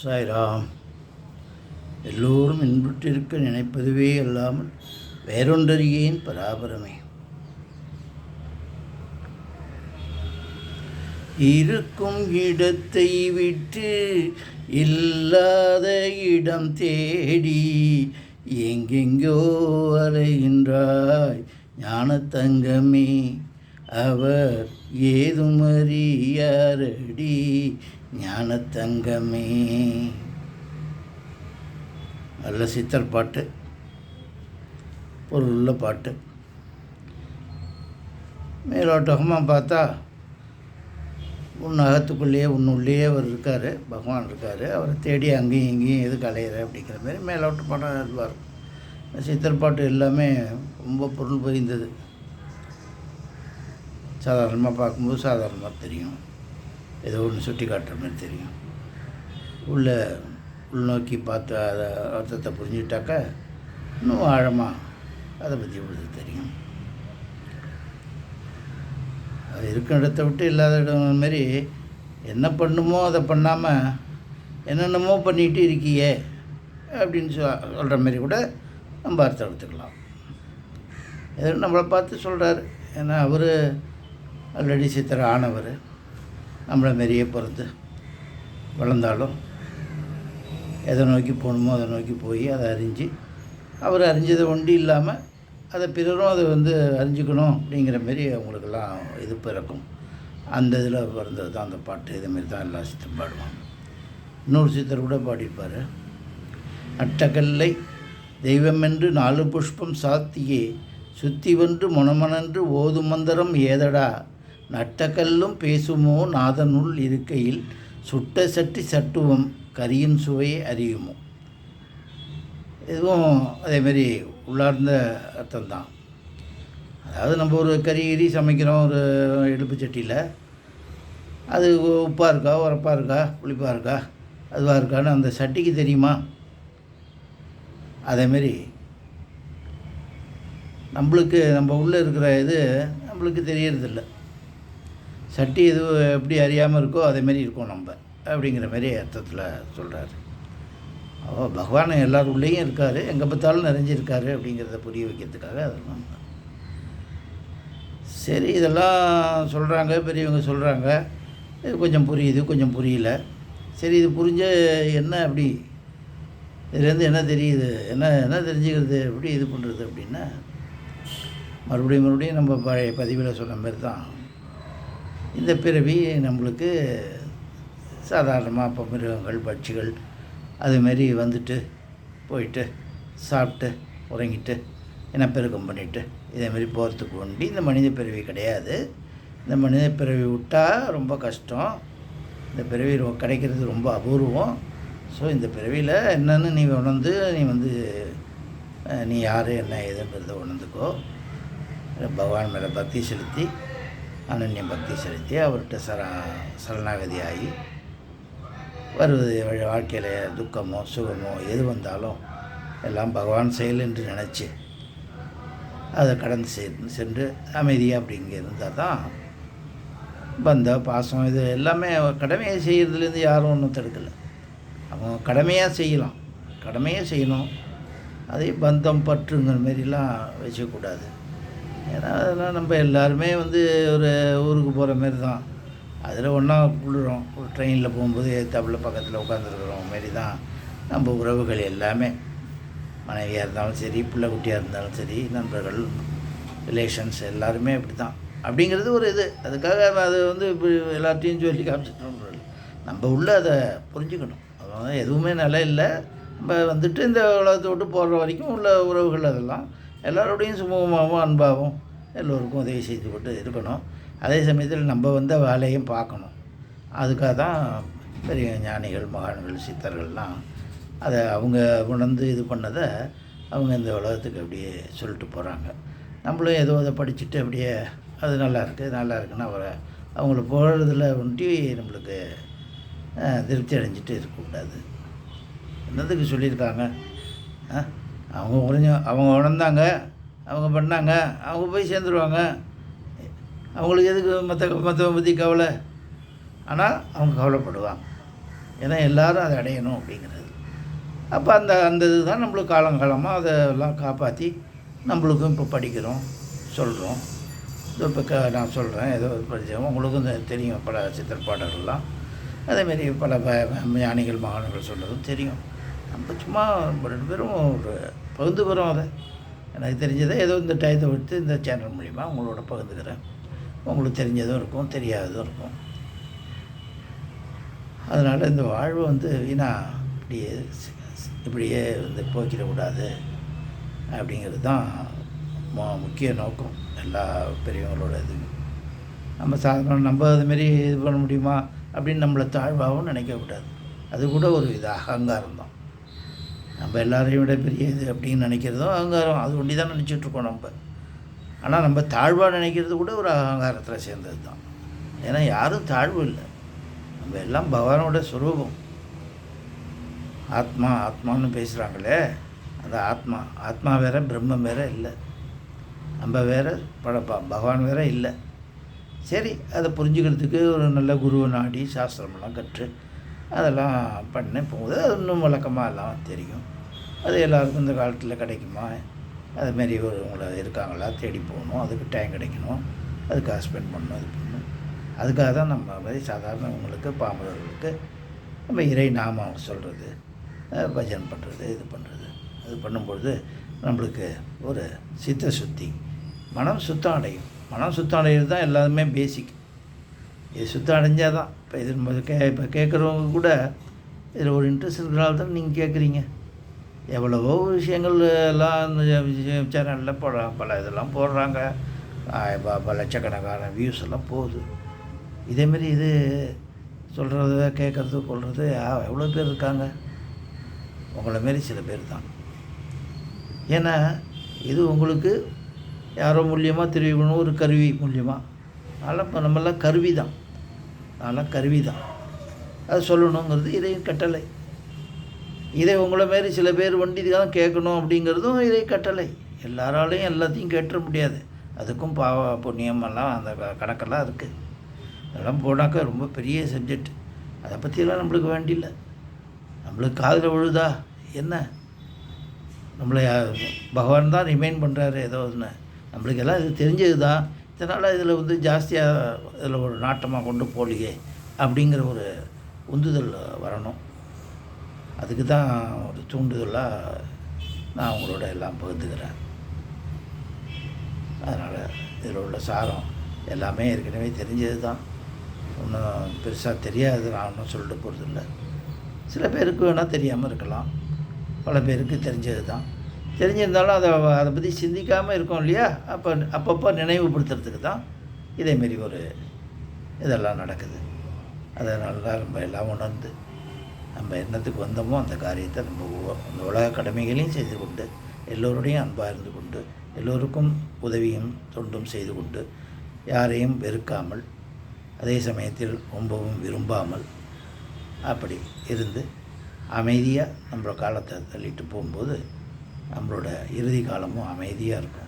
சாய்ராம். எல்லோரும் இன்புற்றிருக்க நினைப்பதுவே அல்லாமல் வேறொன்றறியேன் பராபரமே. இருக்கும் இடத்தை விட்டு இல்லாத இடம் தேடி எங்கெங்கோ அலைகின்றாய் ஞானத்தங்கமே. அவர் ஏதும் அறியாரடி ஞானத்தங்கமே. நல்ல சித்தர் பாட்டு. பொருளுள்ள பாட்டு. மேலோட்டகமாக பார்த்தா உன் அகத்துக்குள்ளேயே உன்னுள்ளேயே அவர் இருக்கார் பகவான் இருக்கார். அவரை தேடி அங்கேயும் இங்கேயும் எது கலையிற அப்படிங்கிற மாதிரி மேலோட்ட பாடம் இருப்பார் சித்தர் பாட்டு எல்லாமே ரொம்ப பொருள் புரிந்தது சாதாரணமாக பார்க்கும்போது சாதாரணமாக தெரியும். ஏதோ ஒன்று சுட்டி காட்டுற மாதிரி தெரியும். உள்ள உள்நோக்கி பார்த்து அதை அர்த்தத்தை புரிஞ்சுக்கிட்டாக்கா இன்னும் ஆழமாக அதை பற்றி உங்களுக்கு தெரியும். அது இருக்கிற இடத்த விட்டு இல்லாத இடம் மாரி என்ன பண்ணுமோ அதை பண்ணாமல் என்னென்னமோ பண்ணிகிட்டு இருக்கியே அப்படின்னு சொல்கிற மாதிரி கூட நம்ம அர்த்தம் எடுத்துக்கலாம். எதுவும் நம்மளை பார்த்து சொல்கிறாரு ஏன்னா அவர் ஆல்ரெடி சித்திர ஆனவர் நம்மளை மாரியே பிறந்து வளர்ந்தாலும் எதை நோக்கி போகணுமோ அதை நோக்கி போய் அதை அறிஞ்சு அவர் அறிஞ்சதை ஒண்டி இல்லாமல் அதை பிறரும் அதை வந்து அறிஞ்சுக்கணும் அப்படிங்கிற மாரி அவங்களுக்கெல்லாம் இது பிறக்கும். அந்த இதில் பிறந்தது தான் அந்த பாட்டு. இதுமாரி தான் எல்லா சித்தரும் பாடுவாங்க. இன்னொரு சித்தர் கூட பாடியிருப்பார். அட்டகல்லை தெய்வமென்று நாலு புஷ்பம் சாத்தியே சுத்தி வென்று முனமனன்று ஓது மந்திரம் ஏதடா நட்டக்கல்லும் பேசுமோ நாதனுள் இருக்கையில் சுட்ட சட்டி சட்டுவம் கரியின் சுவையை அறியுமோ? இதுவும் அதேமாரி உள்ளார்ந்த அர்த்தம் தான் அதாவது நம்ம ஒரு கறி கறி சமைக்கிறோம் ஒரு இடுப்பு சட்டியில். அது உப்பாக இருக்கா உரப்பாக இருக்கா புளிப்பாக இருக்கா அதுவாக இருக்கான்னு அந்த சட்டிக்கு தெரியுமா? அதேமாரி நம்மளுக்கு நம்ம உள்ளே இருக்கிற இது நம்மளுக்கு தெரியறதில்லை. சட்டி எது எப்படி அறியாமல் இருக்கோ அதேமாரி இருக்கோம் நம்ம அப்படிங்கிற மாதிரி அர்த்தத்தில் சொல்கிறாரு அப்போ பகவான் எல்லார் உள்ளேயும் இருக்கார் எங்கே பார்த்தாலும் நிறைஞ்சிருக்காரு அப்படிங்கிறத புரிய வைக்கிறதுக்காக அதெல்லாம் சரி இதெல்லாம் சொல்கிறாங்க பெரியவங்க சொல்கிறாங்க இது கொஞ்சம் புரியுது கொஞ்சம் புரியல. சரி இது புரிஞ்ச என்ன அப்படி? இதுலேருந்து என்ன தெரியுது? என்ன என்ன தெரிஞ்சுக்கிறது? எப்படி இது பண்ணுறது அப்படின்னா மறுபடியும் மறுபடியும் நம்ம பழைய பதிவில் சொன்ன மாதிரி தான். இந்த பிறவி நம்மளுக்கு சாதாரணமாக இப்போ மிருகங்கள் பட்சிகள் அதுமாரி வந்துட்டு போயிட்டு சாப்பிட்டு உறங்கிட்டு இனப்பெருக்கம் பண்ணிவிட்டு இதேமாரி போகிறதுக்கு உண்டி இந்த மனித பிறவி கிடையாது. இந்த மனித பிறவி விட்டால் ரொம்ப கஷ்டம். இந்த பிறவி கிடைக்கிறது ரொம்ப அபூர்வம். ஸோ இந்த பிறவியில் என்னென்னு நீ உணர்ந்து நீ வந்து நீ யார் என்ன ஏதுன்றதை உணர்ந்துக்கோ. பகவான் மேலே பக்தி செலுத்தி அனன்ய பக்தி செலுத்தி அவர்கிட்ட சர சரணாகதி ஆகி வருவது வாழ்க்கையில் துக்கமோ சுகமோ எது வந்தாலும் எல்லாம் பகவான் செயல் என்று நினச்சி அதை கடந்து சென்று சென்று அமைதியாக அப்படி இங்கே இருந்தால் தான் பந்த பாசம் இது எல்லாமே கடமையை செய்கிறதுலேருந்து யாரும் ஒன்றும் தடுக்கலை. அவங்க கடமையாக செய்யலாம். கடமையாக செய்யணும். அதே பந்தம் பற்றுங்கிற மாரிலாம் வச்சுக்கூடாது. ஏன்னா அதெல்லாம் நம்ம எல்லாருமே வந்து ஒரு ஊருக்கு போகிற மாரி தான் அதில் ஒன்றா குளிரும் ஒரு ட்ரெயினில் போகும்போது ஏற்றாப்புல பக்கத்தில் உட்காந்துருக்குறோம் மாரி தான் நம்ம உறவுகள் எல்லாமே. மனைவியாக இருந்தாலும் சரி பிள்ளை குட்டியாக இருந்தாலும் சரி நண்பர்கள் ரிலேஷன்ஸ் எல்லாருமே அப்படி தான் அப்படிங்கிறது ஒரு இது. அதுக்காக அது வந்து இப்படி எல்லாத்தையும் சொல்லி காமிச்சிட்டோம் நம்ம உள்ள அதை புரிஞ்சுக்கணும். அதனால எதுவுமே நல்லா இல்லை. நம்ம வந்துட்டு இந்த உலகத்தை விட்டு போகிற வரைக்கும் உள்ள உறவுகள் அதெல்லாம். எல்லாரோடையும் சுமூகமாகவும் அன்பாகவும் எல்லோருக்கும் உதவி செய்து கொண்டு இருக்கணும். அதே சமயத்தில் நம்ம வந்த வேலையும் பார்க்கணும். அதுக்காக தான் பெரிய ஞானிகள் மகான்கள் சித்தர்கள்லாம் அதை அவங்க உணர்ந்து இது பண்ணதை அவங்க இந்த உலகத்துக்கு அப்படியே சொல்லிட்டு போகிறாங்க நம்மளும் ஏதோ அதை படிச்சுட்டு அப்படியே அது நல்லா இருக்குது நல்லா இருக்குன்னு அவரை அவங்கள போகிறதுல ஒண்டி நம்மளுக்கு திருப்தி அடைஞ்சிட்டு இருக்கக்கூடாது. என்னதுக்கு சொல்லியிருக்காங்க? ஆ? அவங்க உறைஞ்ச அவங்க உணர்ந்தாங்க அவங்க பண்ணாங்க அவங்க போய் சேர்ந்துருவாங்க. அவங்களுக்கு எதுக்கு மற்ற மற்றவங்க பற்றி கவலை? ஆனால் அவங்க கவலைப்படுவாங்க. ஏன்னா எல்லாரும் அதை அடையணும் அப்படிங்கிறது. அப்போ அந்த அந்த இதுதான் நம்மளுக்கு காலங்காலமாக அதெல்லாம் காப்பாற்றி நம்மளுக்கும் இப்போ படிக்கிறோம் சொல்கிறோம் இப்போ க நான் சொல்கிறேன் ஏதோ படித்தோம் உங்களுக்கும் தெரியும் பல சித்திரப்பாடல்கள்லாம் அதேமாரி பல ப- ஞானிகள் மகான்கள் சொல்கிறதும் தெரியும். நம்ம சும்மா நம்ம ரெண்டு பேரும் ஒரு பகிர்ந்து போகிறோம் அதை. எனக்கு தெரிஞ்சதை ஏதோ இந்த டயத்தை விட்டு இந்த சேனல் மூலிமா உங்களோட பகிர்ந்துக்கிறேன். உங்களுக்கு தெரிஞ்சதும் இருக்கும் தெரியாததும் இருக்கும். அதனால் இந்த வாழ்வு வந்து வீணா இப்படியே இப்படியே வந்து போக்கிடக்கூடாது அப்படிங்கிறது தான் முக்கிய நோக்கம். எல்லா பெரியவங்களோட இது. நம்ம சாதாரண நம்ம அதுமாரி இது பண்ண முடியுமா அப்படின்னு நம்மளை தாழ்வாகவும் நினைக்கக்கூடாது. அது கூட ஒரு இது அகங்காரம் தான். நம்ம எல்லாரையும் விட பெரிய இது அப்படின்னு நினைக்கிறதும் அகங்காரம் அது ஒண்டி தான் நினச்சிட்ருக்கோம் நம்ம. ஆனால் நம்ம தாழ்வாக நினைக்கிறது கூட ஒரு அகங்காரத்தில் சேர்ந்தது தான் ஏன்னா யாரும் தாழ்வு இல்லை. நம்ம எல்லாம் பகவானோட சுரூபம். ஆத்மா ஆத்மான்னு பேசுகிறாங்களே அந்த ஆத்மா. ஆத்மா வேற பிரம்மம் வேற இல்லை. நம்ம வேற படப்பா பகவான் வேற இல்லை. சரி அதை புரிஞ்சுக்கிறதுக்கு ஒரு நல்ல குருவை நாடி சாஸ்திரமெல்லாம் கற்று அதெல்லாம் பண்ண போகுது அது இன்னும் வழக்கமாக எல்லாம் தெரியும். அது எல்லாருக்கும் இந்த காலத்தில் கிடைக்குமா? அதுமாரி ஒருவங்கள இருக்காங்களா? தேடி போகணும். அதுக்கு டைம் கிடைக்கணும். அதுக்காக ஸ்பெண்ட் பண்ணணும் அது பண்ணணும். அதுக்காக தான் நம்ம மாதிரி சாதாரணவங்களுக்கு பாமரர்களுக்கு நம்ம இறை நாமம் சொல்கிறது பஜன் பண்ணுறது இது பண்ணுறது அது பண்ணும்பொழுது நம்மளுக்கு ஒரு சித்த சுத்தி மனம் சுத்தம் அடையும். மனம் சுத்தம் அடைகிறது தான் எல்லாருமே பேசிக் இது சுத்தம் அடைஞ்சால் தான் இப்போ இது நம்ம கே இப்போ கேட்குறவங்க கூட இதில் ஒரு இன்ட்ரெஸ்ட் இருக்கிறனால தான் நீங்கள் கேட்குறீங்க. எவ்வளவோ விஷயங்கள் எல்லாம் இந்த சேனலில் போடுற பல இதெல்லாம் போடுறாங்க. ப- பல லட்சக்கணக்கான வியூஸ் எல்லாம் போகுது. இதேமாரி இது சொல்கிறத கேட்குறது கொள்வது எவ்வளோ பேர் இருக்காங்க? உங்களை மாரி சில பேர் தான். ஏன்னா இது உங்களுக்கு யாரோ மூலியமாக தெரிவிக்கணும் ஒரு கருவி மூலியமாக அதெல்லாம் இப்போ நம்மளாம் கருவி தான். அதெல்லாம் கருவி தான் அது சொல்லணுங்கிறது இதையும் கட்டளை. இதை உங்களை மாரி சில பேர் வண்டி தான் கேட்கணும் அப்படிங்கிறதும் இறை கட்டளை. எல்லாராலையும் எல்லாத்தையும் கேட்டுற முடியாது. அதுக்கும் பாவ புண்ணியமெல்லாம் அந்த கணக்கெல்லாம் இருக்குது அதெல்லாம் போனாக்கா ரொம்ப பெரிய சப்ஜெக்ட் அதை பற்றியெல்லாம் நம்மளுக்கு வேண்டியில்லை. நம்மளுக்கு காதில் விழுதா? என்ன? நம்மளை பகவான் தான் ரிமைண்ட் பண்ணுறாரு ஏதோ ஒன்று நம்மளுக்கு எல்லாம் இது தெரிஞ்சது தான் இதனால் இதில் வந்து ஜாஸ்தியாக இதில் ஒரு நாட்டமாக கொண்டு போகலையே அப்படிங்கிற ஒரு உந்துதல் வரணும். அதுக்கு தான் ஒரு தூண்டுதலாக நான் உங்களோட எல்லாம் பகிர்ந்துக்கிறேன். அதனால் இதில் உள்ள சாரம் எல்லாமே ஏற்கனவே தெரிஞ்சது தான். ஒன்றும் பெருசாக தெரியாது நான் ஒன்றும் சொல்லிட்டு போகிறதில்ல சில பேருக்கு வேணால் தெரியாமல் இருக்கலாம். பல பேருக்கு தெரிஞ்சது தான். தெரிஞ்சிருந்தாலும் அதை அதை பற்றி சிந்திக்காமல் இருக்கோம் இல்லையா? அப்போ அப்பப்போ நினைவுபடுத்துறதுக்கு தான் இதேமாரி ஒரு இதெல்லாம் நடக்குது. அதை நல்லா நம்ம எல்லாம் உணர்ந்து நம்ம என்னத்துக்கு வந்தோமோ அந்த காரியத்தை நம்ம அந்த உலக கடமைகளையும் செய்து கொண்டு எல்லோருடையும் அன்பாக இருந்து கொண்டு எல்லோருக்கும் உதவியும் தொண்டும் செய்து கொண்டு யாரையும் வெறுக்காமல் அதே சமயத்தில் ரொம்பவும் விரும்பாமல் அப்படி இருந்து அமைதியாக நம்மளோட காலத்தை தள்ளிட்டு போகும்போது நம்மளோட இறுதி காலமும் அமைதியாக இருக்கும்.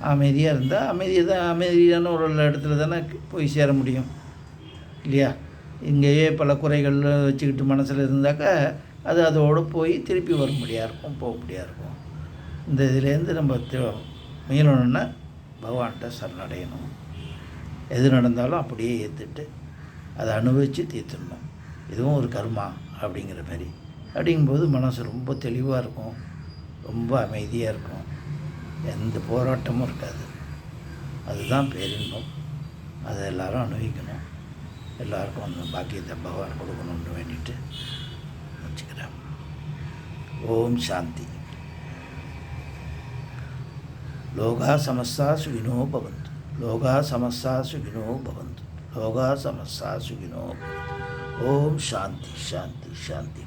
அமைதியாக இருந்தால் அமைதியாக தான் அமைதியான ஒரு இடத்துல தானே போய் சேர முடியும். இல்லையா? இங்கேயே பல குறைகள் வச்சுக்கிட்டு மனசில் இருந்தாக்கா அது அதோடு போய் திருப்பி வர முடியா இருக்கும் போக முடியா இருக்கும். இந்த இதுலேருந்து நம்ம மீளணும்னா பகவான்கிட்ட சரணடையணும். எது நடந்தாலும் அப்படியே ஏற்றுட்டு அதை அனுபவித்து தீர்த்துடணும். இதுவும் ஒரு கர்மா அப்படிங்கிற மாதிரி. அப்படிங்கும்போது மனசு ரொம்ப தெளிவாக இருக்கும். ரொம்ப அமைதியாக இருக்கும். எந்த போராட்டமும் இருக்காது. அதுதான் பேரின்பம். அதை எல்லாரும் அனுபவிக்கணும். எல்லாருக்கும் அந்த பாக்கியத்தை பகவான் கொடுக்கணும்னு வேண்டிட்டு வச்சுக்கிறேன். ஓம் சாந்தி. லோகா சமஸ்தா சுகினோ பவந்து. லோகா சமஸ்தா சுகினோ பவந்து. லோகா சமஸ்தா சுகினோ ஓம் சாந்தி சாந்தி சாந்தி.